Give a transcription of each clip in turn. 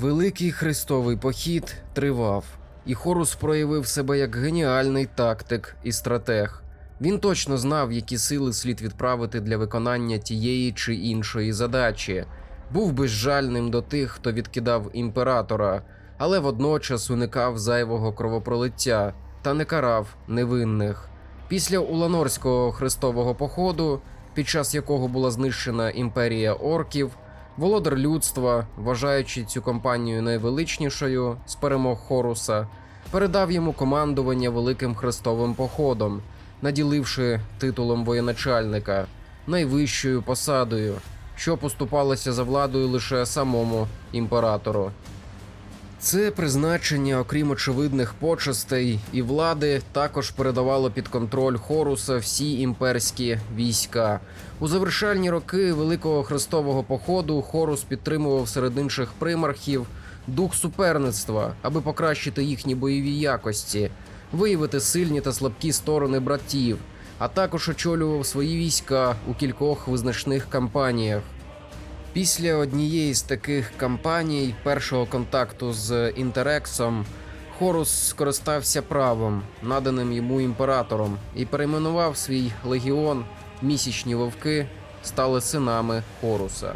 Великий хрестовий похід тривав, і Хорус проявив себе як геніальний тактик і стратег. Він точно знав, які сили слід відправити для виконання тієї чи іншої задачі. Був безжальним до тих, хто відкидав імператора, але водночас уникав зайвого кровопролиття та не карав невинних. Після Уланорського хрестового походу, під час якого була знищена імперія орків, володар людства, вважаючи цю компанію найвеличнішою з перемог Хоруса, передав йому командування великим хрестовим походом, наділивши титулом воєначальника, найвищою посадою, що поступалося за владою лише самому імператору. Це призначення, окрім очевидних почестей і влади, також передавало під контроль Хоруса всі імперські війська. У завершальні роки Великого Хрестового походу Хорус підтримував серед інших примархів дух суперництва, аби покращити їхні бойові якості, виявити сильні та слабкі сторони братів, а також очолював свої війська у кількох визначних кампаніях. Після однієї з таких кампаній, першого контакту з Інтерексом, Хорус скористався правом, наданим йому імператором, і перейменував свій легіон місячні вовки стали синами Хоруса.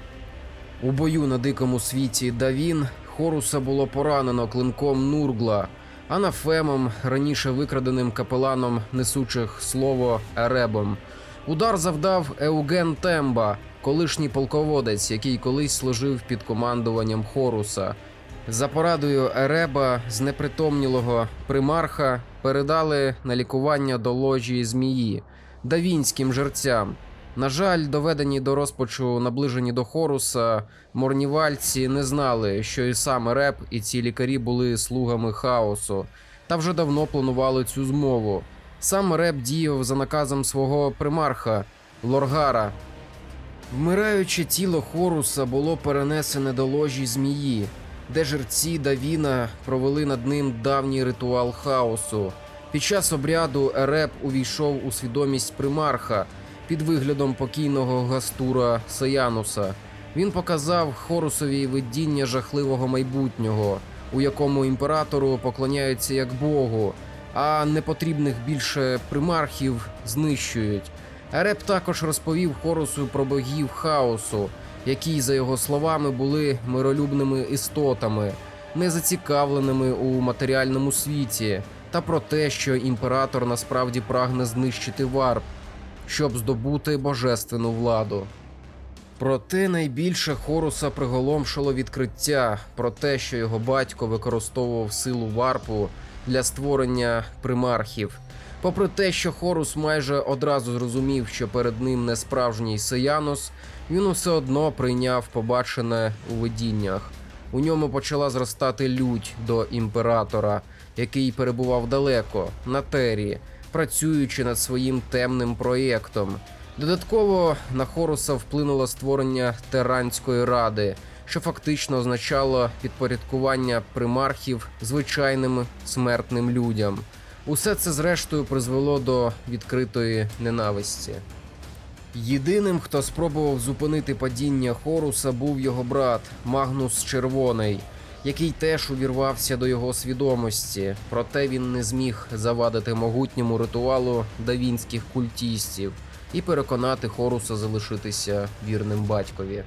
У бою на дикому світі Давін Хоруса було поранено клинком Нургла, анафемом, раніше викраденим капеланом несучих слово Еребом. Удар завдав Еуген Темба, колишній полководець, який колись служив під командуванням Хоруса. За порадою Ереба знепритомнілого примарха передали на лікування до ложі змії давінським жерцям. На жаль, доведені до розпачу наближені до Хоруса, морнівальці не знали, що і сам Ереб, і ці лікарі були слугами хаосу, та вже давно планували цю змову. Сам Ереб діяв за наказом свого примарха Лоргара, Вмираюче тіло Хоруса було перенесене до ложі змії, де жерці Давіна провели над ним давній ритуал хаосу. Під час обряду Ереб увійшов у свідомість примарха під виглядом покійного гастура Саянуса. Він показав Хорусові видіння жахливого майбутнього, у якому імператору поклоняються як Богу, а непотрібних більше примархів знищують. Ереб також розповів Хорусу про богів хаосу, які, за його словами, були миролюбними істотами, не зацікавленими у матеріальному світі, та про те, що імператор насправді прагне знищити варп, щоб здобути божественну владу. Проте найбільше Хоруса приголомшило відкриття про те, що його батько використовував силу варпу для створення примархів. Попри те, що Хорус майже одразу зрозумів, що перед ним не справжній Сеянус, він усе одно прийняв побачене у видіннях. У ньому почала зростати лють до імператора, який перебував далеко на Терії, працюючи над своїм темним проєктом. Додатково на Хоруса вплинуло створення Теранської ради, що фактично означало підпорядкування примархів звичайним смертним людям. Усе це зрештою призвело до відкритої ненависті. Єдиним, хто спробував зупинити падіння Хоруса, був його брат Магнус Червоний, який теж увірвався до його свідомості, проте він не зміг завадити могутньому ритуалу давінських культістів і переконати Хоруса залишитися вірним батькові.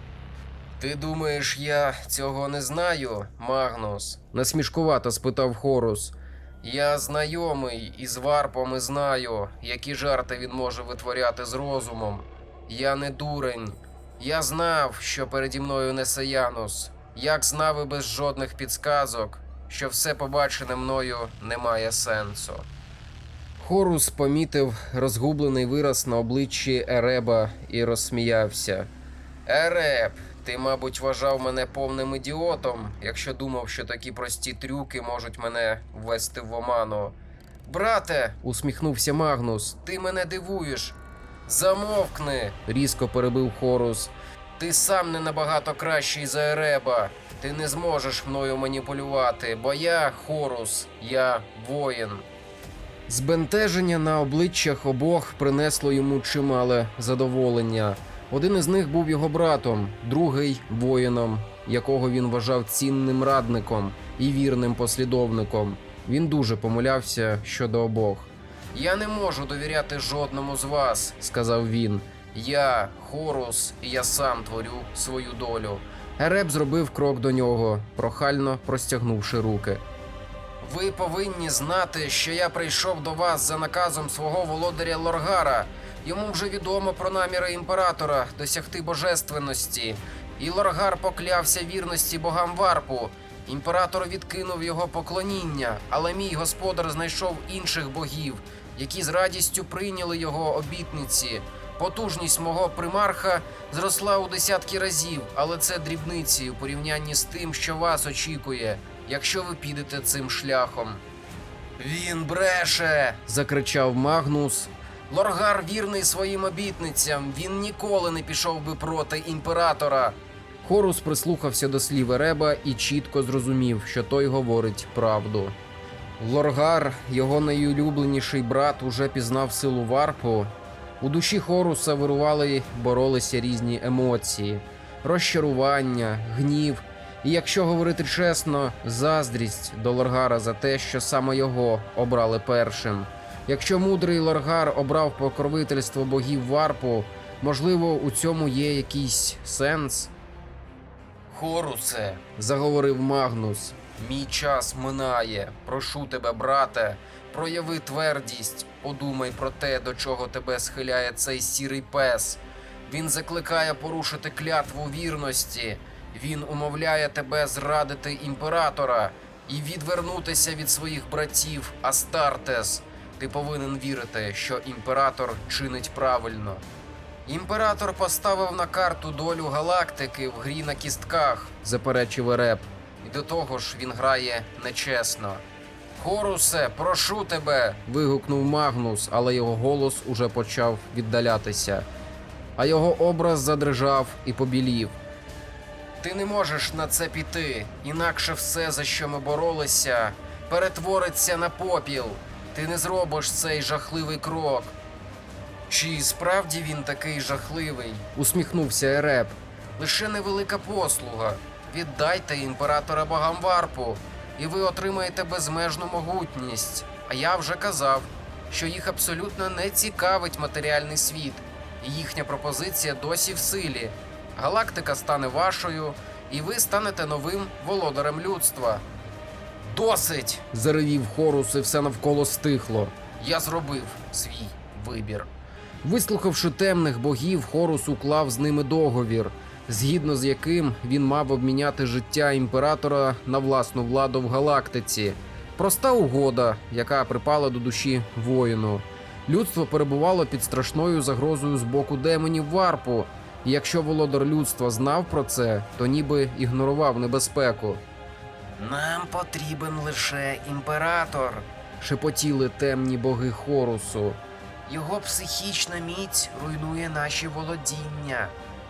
Ти думаєш, я цього не знаю, Магнус? насмішкувато спитав Хорус. Я знайомий із варпом і знаю, які жарти він може витворяти з розумом. Я не дурень. Я знав, що переді мною не Саянус. Як знав і без жодних підсказок, що все побачене мною не має сенсу. Хорус помітив розгублений вираз на обличчі Ереба і розсміявся. Ереб, ти, мабуть, вважав мене повним ідіотом, якщо думав, що такі прості трюки можуть мене ввести в оману. Брате, усміхнувся Магнус, ти мене дивуєш. Замовкни, різко перебив Хорус. Ти сам не набагато кращий за Ереба. Ти не зможеш мною маніпулювати, бо я Хорус, я воїн. Збентеження на обличчях обох принесло йому чимале задоволення. Один із них був його братом, другий воїном якого він вважав цінним радником і вірним послідовником. Він дуже помилявся щодо обох. Я не можу довіряти жодному з вас, сказав він. Я Хорус, і я сам творю свою долю. Ереб зробив крок до нього, прохально простягнувши руки. Ви повинні знати, що я прийшов до вас за наказом свого володаря Лоргара. Йому вже відомо про наміри імператора досягти божественності. І Лоргар поклявся вірності богам Варпу. Імператор відкинув його поклоніння, але мій господар знайшов інших богів, які з радістю прийняли його обітниці. Потужність мого примарха зросла у десятки разів, але це дрібниці у порівнянні з тим, що вас очікує, якщо ви підете цим шляхом. Він бреше. закричав Магнус. Лоргар вірний своїм обітницям. Він ніколи не пішов би проти імператора. Хорус прислухався до слів Ереба і чітко зрозумів, що той говорить правду. Лоргар, його найулюбленіший брат, уже пізнав силу варпу. У душі Хоруса вирували боролися різні емоції: розчарування, гнів, і, якщо говорити чесно, заздрість до Лоргара за те, що саме його обрали першим. Якщо мудрий Лоргар обрав покровительство богів варпу, можливо, у цьому є якийсь сенс. Хорусе, заговорив Магнус. Мій час минає. Прошу тебе, брате, прояви твердість, подумай про те, до чого тебе схиляє цей сірий пес. Він закликає порушити клятву вірності. Він умовляє тебе зрадити імператора і відвернутися від своїх братів Астартес. Ти повинен вірити, що імператор чинить правильно. Імператор поставив на карту долю галактики в грі на кістках, заперечив Ереп. І до того ж він грає нечесно. Хорусе, прошу тебе. вигукнув Магнус, але його голос уже почав віддалятися. А його образ задрижав і побілів. Ти не можеш на це піти, інакше все, за що ми боролися, перетвориться на попіл. Ти не зробиш цей жахливий крок. Чи справді він такий жахливий? усміхнувся Ереп. Лише невелика послуга. Віддайте імператора богам варпу, і ви отримаєте безмежну могутність. А я вже казав, що їх абсолютно не цікавить матеріальний світ, і їхня пропозиція досі в силі. Галактика стане вашою, і ви станете новим володарем людства. Досить! заревів Хорус, і все навколо стихло. Я зробив свій вибір. Вислухавши темних богів, Хорус уклав з ними договір, згідно з яким він мав обміняти життя імператора на власну владу в галактиці. Проста угода, яка припала до душі воїну. Людство перебувало під страшною загрозою з боку демонів варпу. І якщо володар людства знав про це, то ніби ігнорував небезпеку. Нам потрібен лише імператор, шепотіли темні боги Хорусу. Його психічна міць руйнує наші володіння.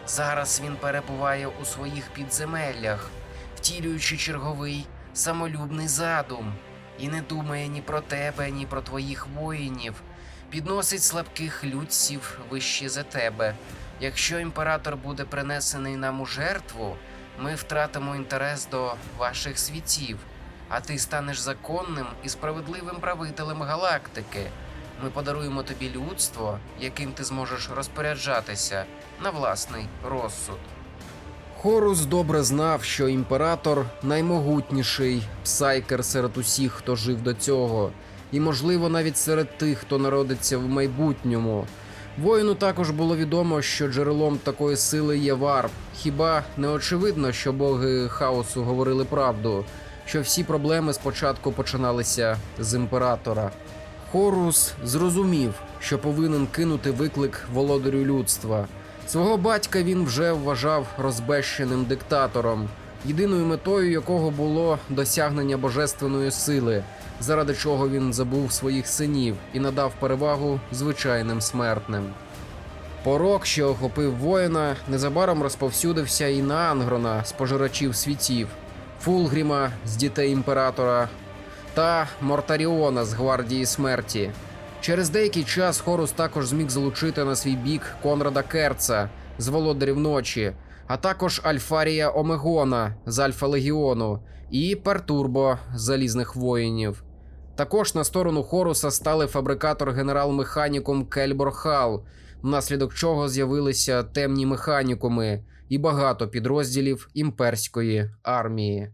Зараз він перебуває у своїх підземеллях, втілюючи черговий самолюбний задум, і не думає ні про тебе, ні про твоїх воїнів. Підносить слабких людців вище за тебе. Якщо імператор буде принесений нам у жертву, ми втратимо інтерес до ваших світів, а ти станеш законним і справедливим правителем галактики. Ми подаруємо тобі людство, яким ти зможеш розпоряджатися на власний розсуд. Хорус добре знав, що імператор наймогутніший псайкер серед усіх, хто жив до цього, і, можливо, навіть серед тих, хто народиться в майбутньому. Воїну також було відомо, що джерелом такої сили є варп. Хіба не очевидно, що боги хаосу говорили правду, що всі проблеми спочатку починалися з імператора. Хорус зрозумів, що повинен кинути виклик володарю людства. Свого батька він вже вважав розбещеним диктатором, єдиною метою якого було досягнення божественної сили, заради чого він забув своїх синів і надав перевагу звичайним смертним. Порок, що охопив воїна, незабаром розповсюдився і на Ангрона з пожирачів світів, Фулгріма з дітей імператора та Мортаріона з гвардії смерті. Через деякий час Хорус також зміг залучити на свій бік Конрада Керца з володарів ночі, а також Альфарія Омегона з Альфа Легіону і Пертурбо залізних воїнів. Також на сторону Хоруса стали фабрикатор генерал-механіком Кельбор Хал, внаслідок чого з'явилися темні механікуми і багато підрозділів імперської армії.